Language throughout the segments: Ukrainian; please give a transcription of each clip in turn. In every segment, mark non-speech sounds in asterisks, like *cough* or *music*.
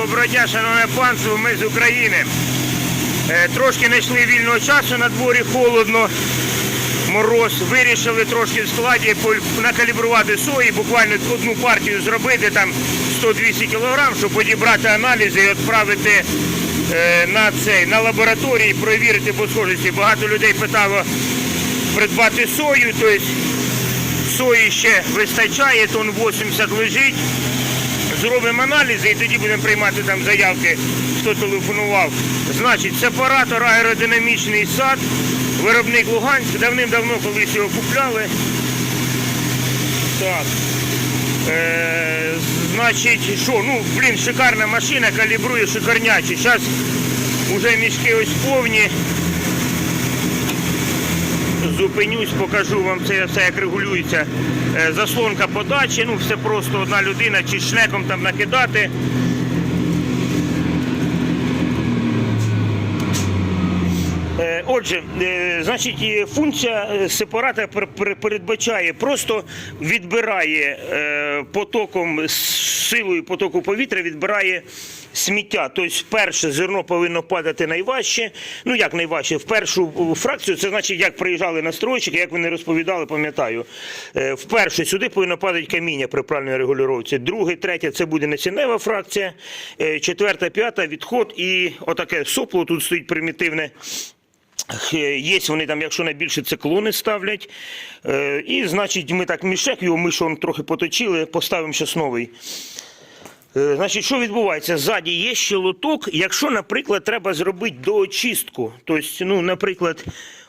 Доброго дня, шановне панство, ми з України. Е, Трошки знайшли вільного часу на дворі холодно, мороз. Вирішили трошки в складі накалібрувати сої, буквально одну партію зробити, там 100-200 кг, щоб подібрати аналізи і відправити е, на цей, на лабораторії, перевірити по схожості. Багато людей питало придбати сою, тобто сої ще вистачає, тонн 80 лежить. Зробимо аналізи і тоді будемо приймати там заявки, хто телефонував. Значить, сепаратор аеродинамічний сад, виробник Луганськ, давним-давно колись його купляли. Так. Е, значить, що, ну, блін, шикарна машина, калібрує шикарняче. Зараз вже мішки ось повні. Зупинюсь, покажу вам це все, як регулюється. Е, Заслонка подачі, ну все просто одна людина чи шнеком там накидати. Е, Отже, е, значить, функція пер- передбачає, просто відбирає потоком, силою потоку повітря, відбирає сміття. Тобто, перше зерно повинно падати найважче. Ну як найважче? В першу фракцію, це значить, як приїжджали настройщики, як вони розповідали, пам'ятаю. Е, Вперше сюди повинно падати каміння при правильній регулювання. Друге, третє це буде насіннева фракція. Е, Четверта, п'ята відход і отаке сопло тут стоїть примітивне. Е, Є вони там, якщо найбільше циклони ставлять. Е, І, значить, ми так мішек, його ми що трохи поточили, поставимо щас новий. Е, Значить, що відбувається? Ззаді є ще лоток, якщо, наприклад, треба зробити доочистку. Тобто, ну, наприклад,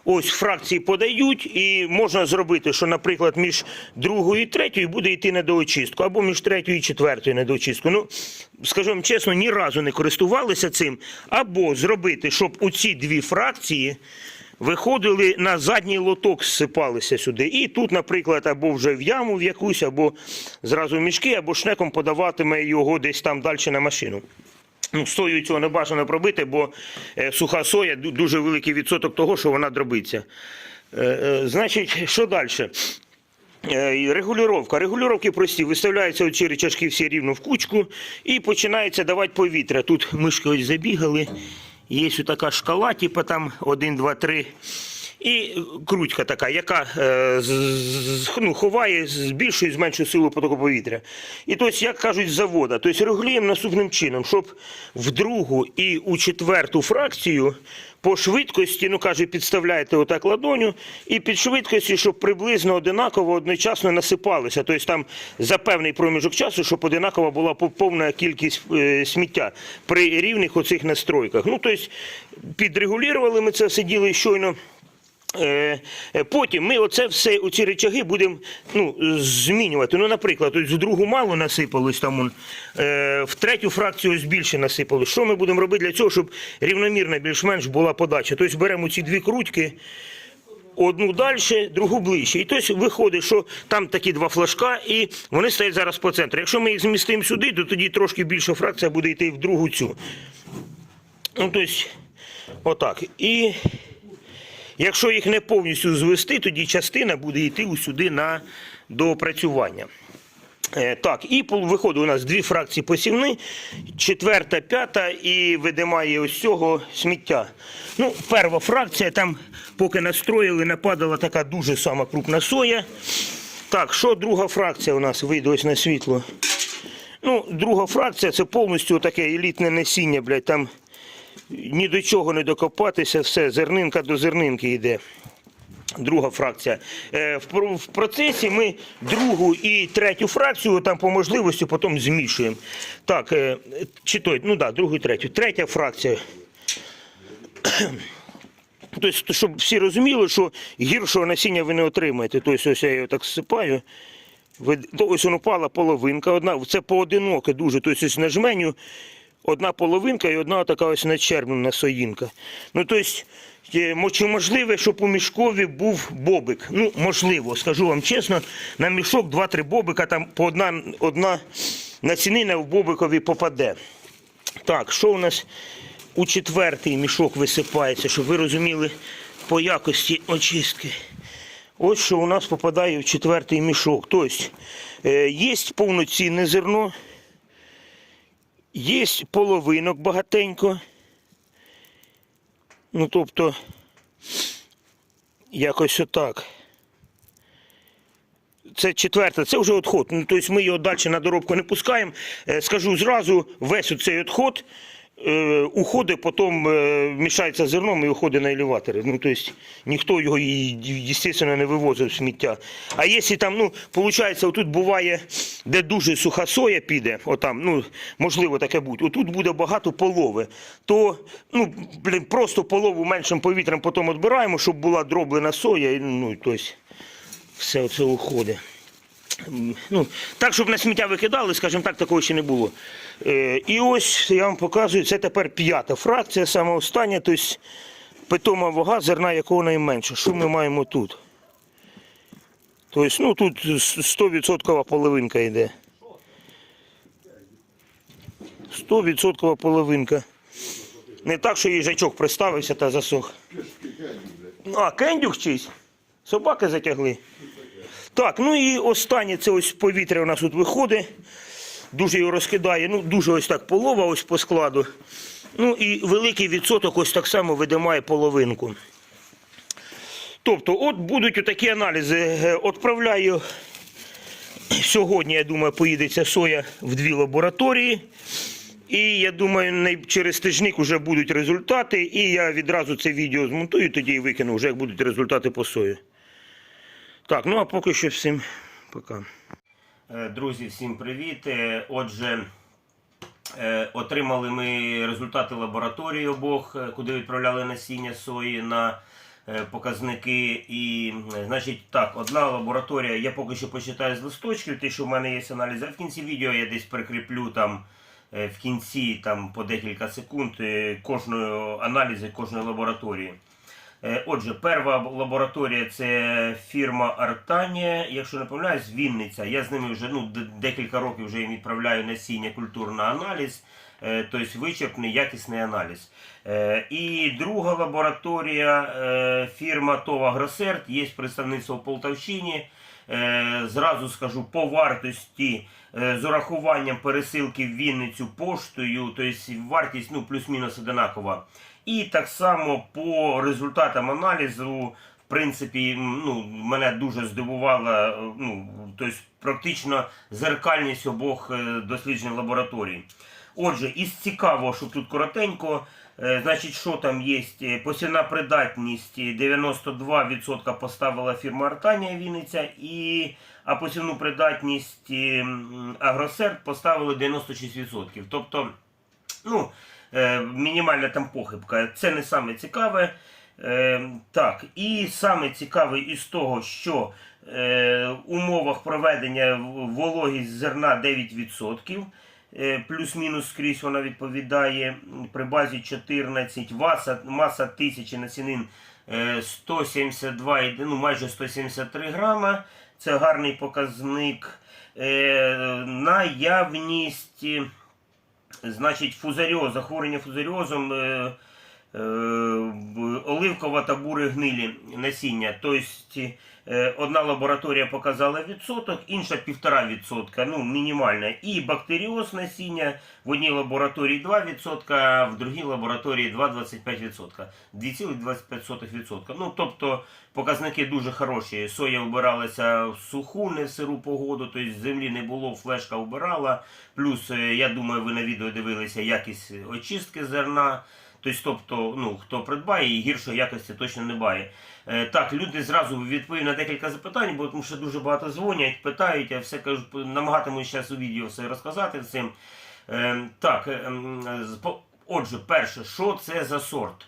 ось фракції подають, і можна зробити, що, наприклад, між другою і третьою буде йти на доочистку, або між третьою і четвертою на доочистку. Ну, скажімо чесно, ні разу не користувалися цим. Або зробити, щоб у ці дві фракції виходили на задній лоток, зсипалися сюди. І тут, наприклад, або вже в яму в якусь, або зразу в мішки, або шнеком подаватиме його десь там далі на машину. Ну, сою цього не бажано пробити, бо е, суха соя дуже великий відсоток того, що вона дробиться. Е, е, значить, що далі? Регулювання. Регулювання прості. Виставляються оці рычажки всі рівно в кучку і починається давати повітря. Тут мишки ось забігали. Є така шкала, типу там 1, 2, 3. І крутька така, яка е, з- з- ну, ховає, збільшує, зменшує силу потоку повітря. І тобто, як кажуть, з завода, тобто регулюємо наступним чином, щоб в другу і у четверту фракцію по швидкості, ну каже, підставляєте отак ладоню, і під швидкістю, щоб приблизно одинаково одночасно насипалися. Тобто там за певний проміжок часу, щоб одинакова була повна кількість е, сміття при рівних оцих настройках. Ну, тобто, підрегулювали ми це все діло щойно. Е, е, Потім ми оце все, оці речаги будемо ну, змінювати. Ну, наприклад, ось в другу мало насипалось, там, е, в третю фракцію ось більше насипалось. Що ми будемо робити для цього, щоб рівномірна більш-менш була подача? Тобто беремо ці дві крутки, одну далі, другу ближче. І тобто виходить, що там такі два флажка, і вони стоять зараз по центру. Якщо ми їх змістимо сюди, то тоді трошки більша фракція буде йти в другу цю. Ну, тобто, отак. І Якщо їх не повністю звести, тоді частина буде йти усюди на доопрацювання. Е, Так, і виходить у нас дві фракції посівни, четверта, п'ята, і видимає ось цього сміття. Ну, перша фракція, там, поки настроїли, нападала така дуже сама крупна соя. Так, що друга фракція у нас вийде ось на світло? Ну, друга фракція це повністю таке елітне насіння, блядь, там ні до чого не докопатися, все, зернинка до зернинки йде. Друга фракція. Е, В процесі ми другу і третю фракцію там по можливості потім змішуємо. Так, е, чи той, ну да, другу і третю. Третя фракція. *clears throat* Тобто, щоб всі розуміли, що гіршого насіння ви не отримаєте. Тобто, ось я його так то Ось воно пала половинка, одна, це поодиноке дуже. Тобто ось на жменю одна половинка і одна така ось начербнена соїнка. Ну, тобто, чи можливо, щоб у мішкові був бобик? Ну, можливо, скажу вам чесно, на мішок два-три бобика, там по одна, одна націнина в бобикові попаде. Так, що у нас у четвертий мішок висипається, щоб ви розуміли по якості очистки. Ось що у нас попадає в четвертий мішок. Тобто, е, є повноцінне зерно, Є половинок багатенько. Ну, тобто, якось отак. Це четверте, це вже відход. Ну, тобто ми його далі на доробку не пускаємо. Е, Скажу зразу, весь оцей відход уходить, потім е, мішається зерном і уходить на елеватори. Ну, тобто ніхто його, звісно, не вивозив сміття. А якщо там, ну, виходить, отут буває, де дуже суха соя піде, отам, ну, можливо таке буде, отут буде багато полови, то ну, блін, просто полову меншим повітрям потім відбираємо, щоб була дроблена соя, ну, тобто все це уходить. Ну, так, щоб на сміття викидали, скажімо так, такого ще не було. Е, і ось я вам показую, це тепер п'ята фракція, саме остання, тобто питома вага, зерна якого найменше. Що ми маємо тут? Тобто, ну тут 100% половинка йде. 100% половинка. Не так, що їжачок приставився та засох. А, кендюк чийсь? Собаки затягли. Так, ну і останнє це ось повітря у нас тут виходить. Дуже його розкидає. Ну, дуже ось так полова ось по складу. Ну і великий відсоток ось так само видимає половинку. Тобто, от будуть отакі аналізи. Е, Отправляю сьогодні, я думаю, поїде ця соя в дві лабораторії. І я думаю, через тижник вже будуть результати. І я відразу це відео змонтую, тоді і викину, вже як будуть результати по сої. Так, ну а поки що всім пока. Е, Друзі, всім привіт. Е, Отже, е, отримали ми результати лабораторії обох, куди відправляли насіння сої на показники. І, значить, так, одна лабораторія, я поки що почитаю з листочків, те, що в мене є аналіз, а в кінці відео я десь прикріплю там. В кінці там по декілька секунд кожної аналізи кожної лабораторії. Е, Отже, перша лабораторія це фірма Артанія, якщо не помиляюсь, Вінниця. Я з ними вже ну, декілька років вже їм відправляю насіння культур на аналіз, тобто вичерпний, якісний аналіз. Е, І друга лабораторія е, фірма Това Гросерт, є представництво в Полтавщині. Е, Зразу скажу по вартості е, з урахуванням пересилки в Вінницю поштою, тобто вартість ну, плюс-мінус одинакова. І так само по результатам аналізу, в принципі, ну, мене дуже здивувала е, ну, тобто, практично зеркальність обох е, досліджень лабораторій. Отже, із цікавого, що тут коротенько, е, значить, що там є? Е, Посівна придатність е, 92% поставила фірма Артанія Вінниця, і, а посівну придатність е, Агросерт поставили 96%. Тобто, ну, е, мінімальна там похибка. Це не саме цікаве. Е, так, і саме цікаве із того, що е, в умовах проведення вологість зерна 9%. Е, Плюс-мінус скрізь вона відповідає при базі 14, маса, маса насінин е, 172, і- ну майже 173 грама. Це гарний показник. Е, Наявність е, значить, фузаріоз, захворювання фузаріозом, е, е, оливкова та бури гнилі насіння. Тобто е, одна лабораторія показала відсоток, інша півтора відсотка, ну мінімальна. І бактеріоз насіння в одній лабораторії 2%, а в другій лабораторії 2,25%. 2,25%. Ну, тобто показники дуже хороші. Соя вбиралася в суху, не в сиру погоду, тобто землі не було, флешка вбирала. Плюс, е, я думаю, ви на відео дивилися якість очистки зерна. Тобто, тобто, ну, хто придбає, і гіршої якості точно не бає. Е, так, люди зразу відповім на декілька запитань, бо тому що дуже багато дзвонять, питають, я все кажу, намагатимусь зараз у відео все розказати цим. Е, так, е, отже, перше, що це за сорт?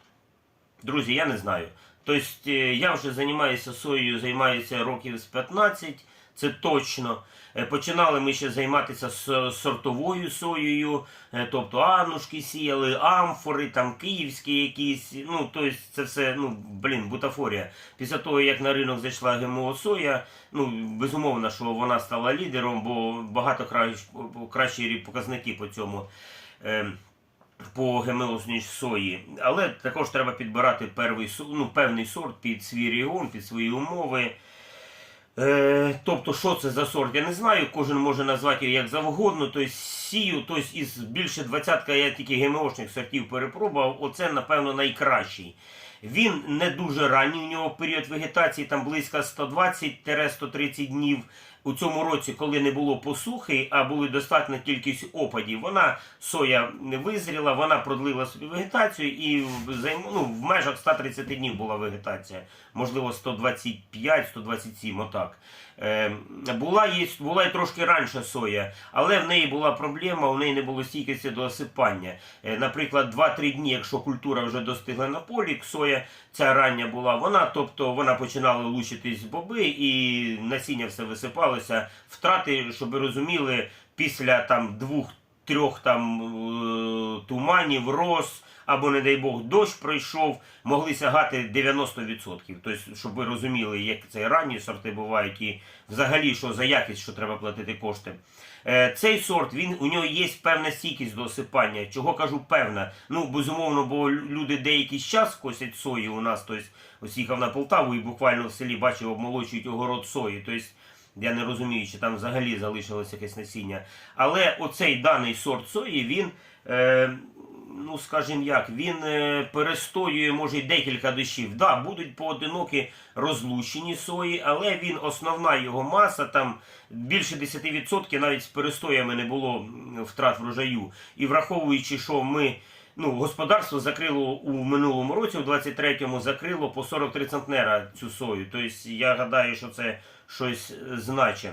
Друзі, я не знаю. Тобто я вже займаюся соєю, займаюся років з 15, це точно. Е, Починали ми ще займатися сортовою соєю, е, тобто анушки сіяли, амфори, там київські якісь. Ну, тобто це все, ну, блін, бутафорія. Після того, як на ринок зайшла ГМО соя, ну, безумовно, що вона стала лідером, бо багато кращі, кращі показники по цьому. Е, по ГМО ніж сої. Але також треба підбирати первий, ну, певний сорт під свій регіон, під свої умови. Е, тобто, що це за сорт? Я не знаю, кожен може назвати його як завгодно. Тобто сію, тобто із більше двадцятка я тільки ГМОшних сортів перепробував. Оце, напевно, найкращий. Він не дуже ранній, у нього період вегетації там близько 120-130 днів. У цьому році, коли не було посухи, а були достатня кількість опадів, вона соя визріла, вона продлила собі вегетацію і ну, в межах 130 днів була вегетація, можливо 125-127, отак. Е, була, є, була і трошки раніше соя, але в неї була проблема, у неї не було стійкості до осипання. Е, наприклад, 2-3 дні, якщо культура вже достигла на полі, соя ця рання була, вона, тобто вона починала лучитись боби і насіння все висипалося. Втрати, щоб ви розуміли, після там двох трьох там е, туманів, роз, або, не дай Бог, дощ пройшов, могли сягати 90%. Тобто, щоб ви розуміли, як це ранні сорти бувають, і взагалі, що за якість, що треба платити кошти. Е, Цей сорт, він, у нього є певна стійкість до осипання. Чого кажу певна? Ну, безумовно, бо люди деякий час косять сої у нас. Тобто, ось їхав на Полтаву і буквально в селі бачив, обмолочують огород сої. Тобто, я не розумію, чи там взагалі залишилось якесь насіння. Але оцей даний сорт сої, він, е, ну скажімо як, він е, перестоює, може, декілька дощів. Да, будуть поодинокі розлущені сої, але він основна його маса, там більше 10% навіть з перестоями не було втрат врожаю. І враховуючи, що ми. Ну, господарство закрило у минулому році, у 23-му закрило по 43 центнера цю сою. Тобто я гадаю, що це щось значить.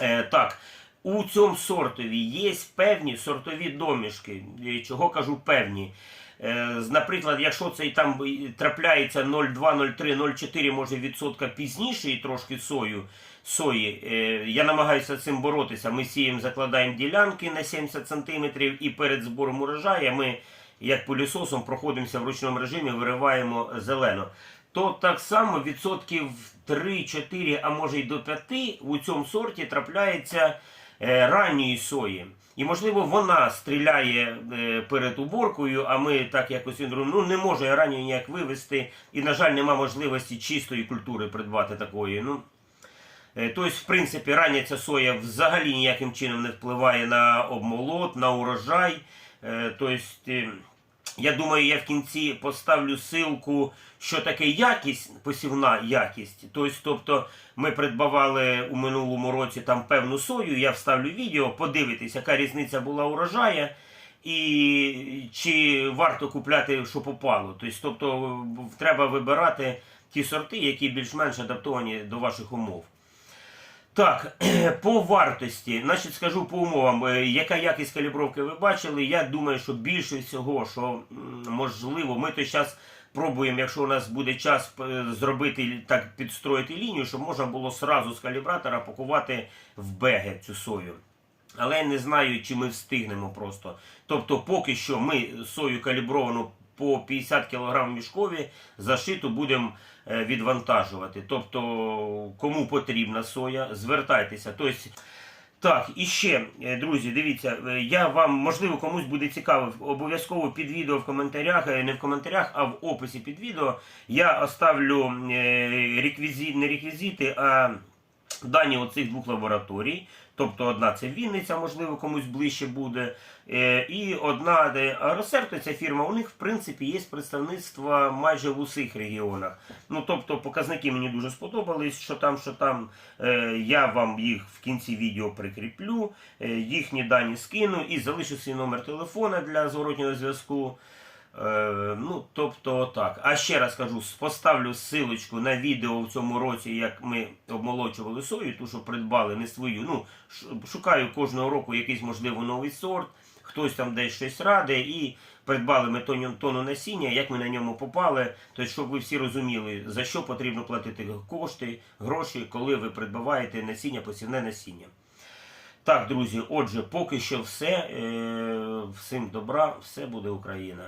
Е, так, у цьому сортові є певні сортові домішки. Е, Чого кажу певні? Е, Наприклад, якщо цей там е, трапляється 0,2, 0,3, 0,4 може відсотка пізніше і трошки сою, сої, е, я намагаюся з цим боротися. Ми сіємо, закладаємо ділянки на 70 см і перед збором урожаю ми, як пилісосом, проходимося в ручному режимі, вириваємо зелено. То так само відсотків 3-4, а може й до 5 у цьому сорті трапляється е, ранньої сої. І можливо вона стріляє е, перед уборкою, а ми так якось ну не може ранньої ніяк вивести, і, на жаль, нема можливості чистої культури придбати такої. Ну, Е, Тобто, в принципі, рання ця соя взагалі ніяким чином не впливає на обмолот, на урожай. Тобто, я думаю, я в кінці поставлю ссылку, що таке якість, посівна якість. Тобто, тобто ми придбавали у минулому році там певну сою, я вставлю відео, подивитись, яка різниця була урожая. І чи варто купляти, що попало. Тобто, тобто треба вибирати ті сорти, які більш-менш адаптовані до ваших умов. Так, *clears throat* по вартості, значить, скажу по умовам, е, яка якість калібровки ви бачили. Я думаю, що більше всього, що можливо, ми то зараз пробуємо, якщо у нас буде час зробити так, підстроїти лінію, щоб можна було сразу з калібратора пакувати в беги цю сою. Але не знаю, чи ми встигнемо просто. Тобто, поки що ми сою калібровану по 50 кг мішкові зашиту будемо е, відвантажувати. Тобто, кому потрібна соя, звертайтеся. Тобто, так, і ще, е, друзі, дивіться, е, я вам, можливо, комусь буде цікаво, обов'язково під відео в коментарях, не в коментарях, а в описі під відео я оставлю реквізит, не реквізити, а дані оцих двох лабораторій. Тобто одна це Вінниця, можливо, комусь ближче буде. Е, і одна де ця фірма, у них в принципі є представництво майже в усіх регіонах. Ну тобто показники мені дуже сподобались, що там, що там. Е, я вам їх в кінці відео прикріплю, е, їхні дані скину і залишу свій номер телефона для зворотнього зв'язку. Ну, тобто так. А ще раз кажу, поставлю ссылочку на відео в цьому році, як ми обмолочували сою, ту, що придбали, не свою. Ну, шукаю кожного року якийсь, можливо, новий сорт, хтось там десь щось раде, і придбали ми тоню, тону насіння, як ми на ньому попали, тобто, щоб ви всі розуміли, за що потрібно платити кошти, гроші, коли ви придбаваєте насіння, посівне насіння. Так, друзі, отже, поки що все. Е, Всім добра, все буде Україна.